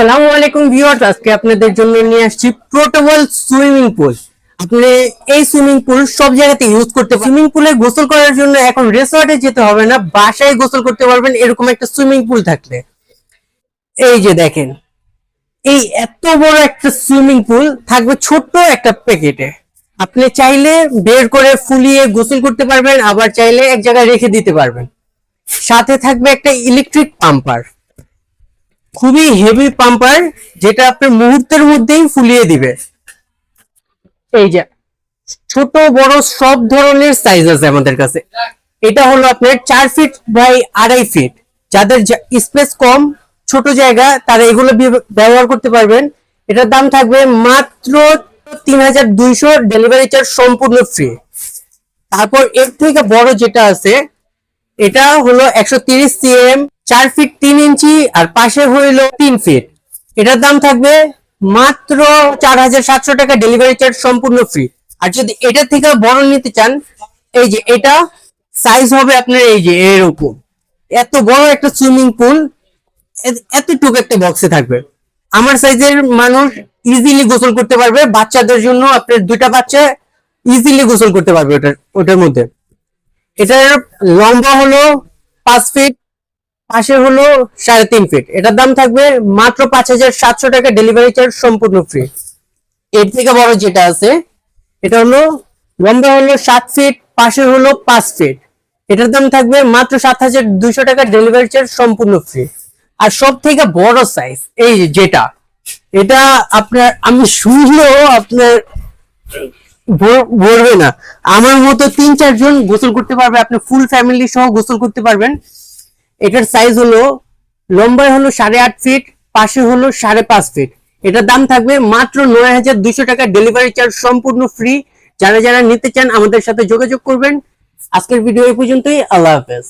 আসসালামু আলাইকুম ভিউয়ার্স, আজকে আপনাদের জন্য নিয়ে আসছি পোর্টেবল সুইমিং পুল। আপনি এই সুইমিং পুল সব জায়গাতে ইউজ করতে সুইমিং পুলে গোসল করার জন্য এখন রিসর্টে যেতে হবে না, বাসায় গোসল করতে পারবেন, এরকম একটা সুইমিং পুল থাকলে। এই যে দেখেন, এই এত বড় একটা সুইমিং পুল থাকবে ছোট্ট একটা প্যাকেটে। আপনি চাইলে বের করে ফুলিয়ে গোসল করতে পারবেন, আবার চাইলে এক জায়গায় রেখে দিতে পারবেন। সাথে থাকবে একটা ইলেকট্রিক পাম্পার খুবই হেভি পাম্পার যেটা আপনার মুহূর্তের মধ্যেই ফুলিয়ে দিবে। এই যে, ছোট, বড় সব ধরনের সাইজ আছে আমাদের কাছে। এটা হলো আপনার চার ফিট বাই আড়াই ফিট যাদের স্পেস কম, ছোট জায়গা, তারা এগুলো ব্যবহার করতে পারবেন। এটার দাম থাকবে মাত্র তিন হাজার দুইশো ডেলিভারি চার্জ সম্পূর্ণ ফ্রি তারপর এর থেকে বড় যেটা আছে, এটা হলো একশো তিরিশ সিএম চার ফিট তিন ইঞ্চি আর পাশে হইল তিন ফিট এটার দাম থাকবে মাত্র চার হাজার সাতশো টাকা ডেলিভারি চার্জ সম্পূর্ণ ফ্রি আর যদি এটা থেকে বড় নিতে চান, এই যে এটা সাইজ হবে আপনার এই যে এর এরকম এত বড় একটা সুইমিং পুল এতটুকু একটা বক্সে থাকবে। আমার সাইজের মানুষ ইজিলি গোসল করতে পারবে। বাচ্চাদের জন্য আপনার দুইটা বাচ্চা ইজিলি গোসল করতে পারবে ওটার ওটার মধ্যে। এটার লম্বা হলো পাঁচ ফিট পাশে হলো সাড়ে তিন ফিট এটার দাম থাকবে মাত্র পাঁচ হাজার সাতশো টাকা ডেলিভারি চার্জ সম্পূর্ণ ফ্রি এর থেকে বড় যেটা আছে, এটা হলো, লম্বা হলো সাত ফিট পাশে হলো পাঁচ ফিট এটার দাম থাকবে মাত্র সাত হাজার দুইশো টাকা ডেলিভারি চার্জ সম্পূর্ণ ফ্রি আর সব থেকে বড় সাইজ এই যেটা, এটা আপনার, আমি শুনলেও আপনার ভরবে না। আমার মতো তিন চারজন গোসল করতে পারবে, আপনি ফুল ফ্যামিলি সহ গোসল করতে পারবেন। এটার সাইজ হলো লম্বায় হলো সাড়ে আট ফিট পাশে হলো সাড়ে পাঁচ ফিট এটার দাম থাকবে মাত্র নয় হাজার দুইশো টাকা ডেলিভারি চার্জ সম্পূর্ণ ফ্রি যারা যারা নিতে চান আমাদের সাথে যোগাযোগ করবেন। আজকের ভিডিও এই পর্যন্তই, আল্লাহ হাফেজ।